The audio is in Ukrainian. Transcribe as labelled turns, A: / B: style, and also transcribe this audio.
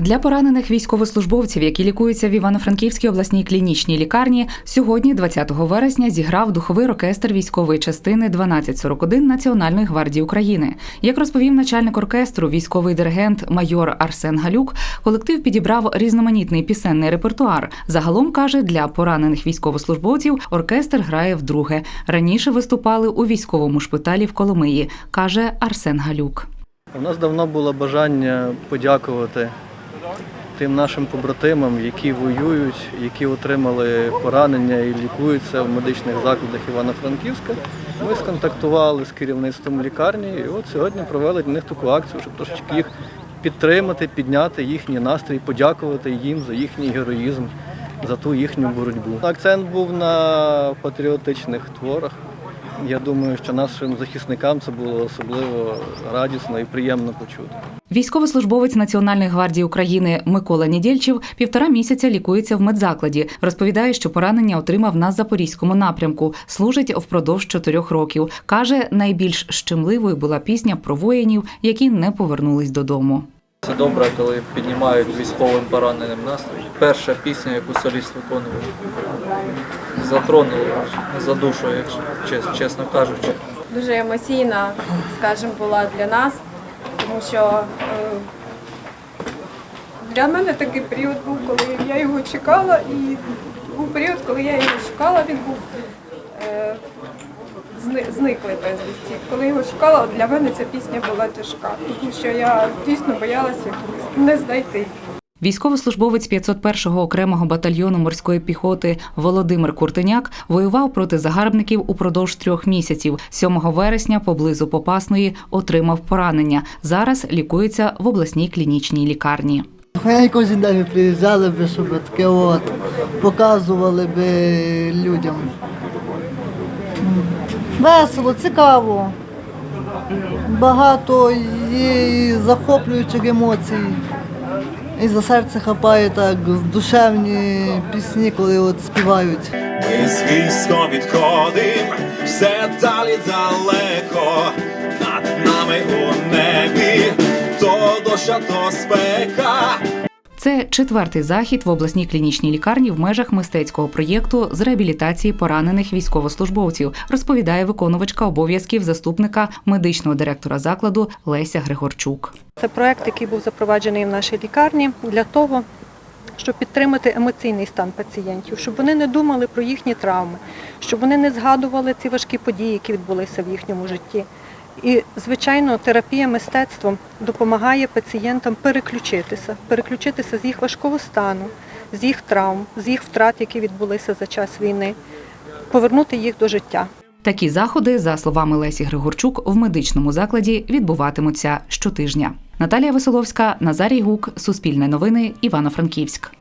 A: Для поранених військовослужбовців, які лікуються в Івано-Франківській обласній клінічній лікарні, сьогодні, 20 вересня, зіграв духовий оркестр військової частини 1241 Національної гвардії України. Як розповів начальник оркестру, військовий диригент майор Арсен Галюк, колектив підібрав різноманітний пісенний репертуар. Загалом каже, для поранених військовослужбовців оркестр грає вдруге. Раніше виступали у військовому шпиталі в Коломиї, каже Арсен Галюк.
B: У нас давно було бажання подякувати тим нашим побратимам, які воюють, які отримали поранення і лікуються в медичних закладах Івано-Франківська. Ми сконтактували з керівництвом лікарні і от сьогодні провели для них таку акцію, щоб трошечки їх підтримати, підняти їхній настрій, подякувати їм за їхній героїзм, за ту їхню боротьбу. Акцент був на патріотичних творах. Я думаю, що нашим захисникам це було особливо радісно і приємно почути.
A: Військовослужбовець Національної гвардії України Микола Нідєльчев півтора місяця лікується в медзакладі. Розповідає, що поранення отримав на запорізькому напрямку. Служить впродовж чотирьох років. каже, найбільш щемливою була пісня про воїнів, які не повернулись додому.
C: Це добре, коли піднімають військовим пораненим настрій. Перша пісня, яку соліст виконував, затронула за душу, якщо чесно кажучи.
D: дуже емоційна, скажімо, була для нас, тому що е, для мене такий період був, коли я його чекала, і був період, коли я його шукала, він був е, зниклий безвісті. Коли його шукала, для мене ця пісня була тяжка, тому що я дійсно боялася не знайти.
A: Військовослужбовець 501-го окремого батальйону морської піхоти Володимир Куртиняк воював проти загарбників упродовж трьох місяців. 7 вересня поблизу Попасної отримав поранення. Зараз лікується в обласній клінічній лікарні.
E: Хай день приїжджали би, щоб таке от показували би людям. Весело, цікаво. Багато є захоплюючих емоцій. І за серце хапає так душевні пісні, коли от співають.
F: Ми з військом відходим, все далі далеко, над нами у небі, то доша, то спека.
A: Це четвертий захід в обласній клінічній лікарні в межах мистецького проєкту з реабілітації поранених військовослужбовців, розповідає виконувачка обов'язків заступника медичного директора закладу Леся Григорчук.
G: Це проект, який був запроваджений в нашій лікарні для того, щоб підтримати емоційний стан пацієнтів, щоб вони не думали про їхні травми, щоб вони не згадували ці важкі події, які відбулися в їхньому житті. І, звичайно, терапія мистецтвом допомагає пацієнтам переключитися, переключитися з їх важкого стану, з їх травм, з їх втрат, які відбулися за час війни, повернути їх до життя.
A: Такі заходи, за словами Лесі Григорчук, в медичному закладі відбуватимуться щотижня. Наталія Веселовська, Назарій Гук, Суспільне новини, Івано-Франківськ.